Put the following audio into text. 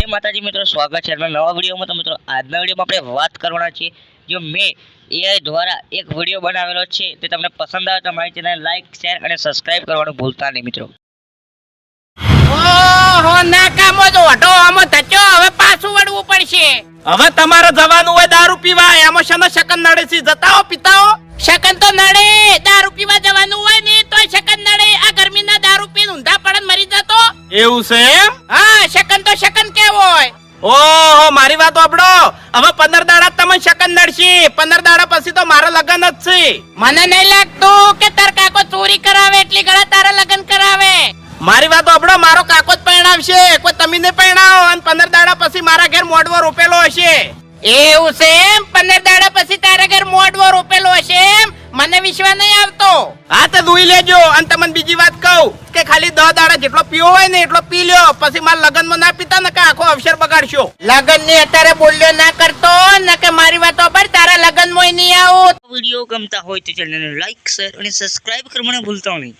જય માતાજી મિત્રો સ્વાગત છે આપણા નવા વિડીયોમાં. તો મિત્રો આજના વિડીયોમાં આપણે વાત કરવાના છીએ જો મેં એઆઈ દ્વારા એક વીડિયો બનાવેલો છે તે તમને પસંદ આવે તો મારી ચેનલ લાઈક શેર અને સબસ્ક્રાઇબ કરવાનું ભૂલતા નહીં મિત્રો. તો હવે પાછું વળવું પડશે. હવે તમારે જવાનું હોય દારૂ પીવા. એમાં શેનો શકન નડે છે? જતાઓ પિતાઓ શકન તો નડે. દારૂ પીવા જવાનું હોય ને તોય શકન નડે. આ ગરમીના દારૂ પીને ઊંધા પડન મરી જતો. એવું છે એમ? હા શકન તો શકન હોય. ઓહો મારી વાત આપડો હવે પંદર દાડા તમે શકન નડશે. પંદર દાડા પછી તો મારા લગન જ છે. મને નહીં લાગતું કે તાર કાકો ચોરી કરાવે એટલી ગળા તારા લગ્ન કરાવે. મારી વાત આપડો મારો કાકો જ પરણાવશે. કોઈ તમે ને પરણાવો અને પંદર દાડા પછી મારા ઘેર મોડવો રોપેલો હશે. એવું છે એમ? પંદર દાડા પછી તારા ઘર મોડવો રોપેલો હશે એમ? મને વિશ્વાસ નહીં આવતો. હા તો દુઈ લેજો અને તમને બીજી વાત કહું. કે ખાલી દહ દાડા જેટલો પીવો હોય ને એટલો પી લ્યો. પછી મારા લગનમાં ના પીતા ને કે આખો અવસર બગાડશો. લગનની અત્યારે બોલ્યો ના કરતો ન કે મારી વાતો પર તારા લગનમાં નહીં આવું. વીડિયો ગમતા હોય તો ચેનલને લાઈક શેર અને સબસ્ક્રાઇબ કરવાનું ભૂલતા નહીં.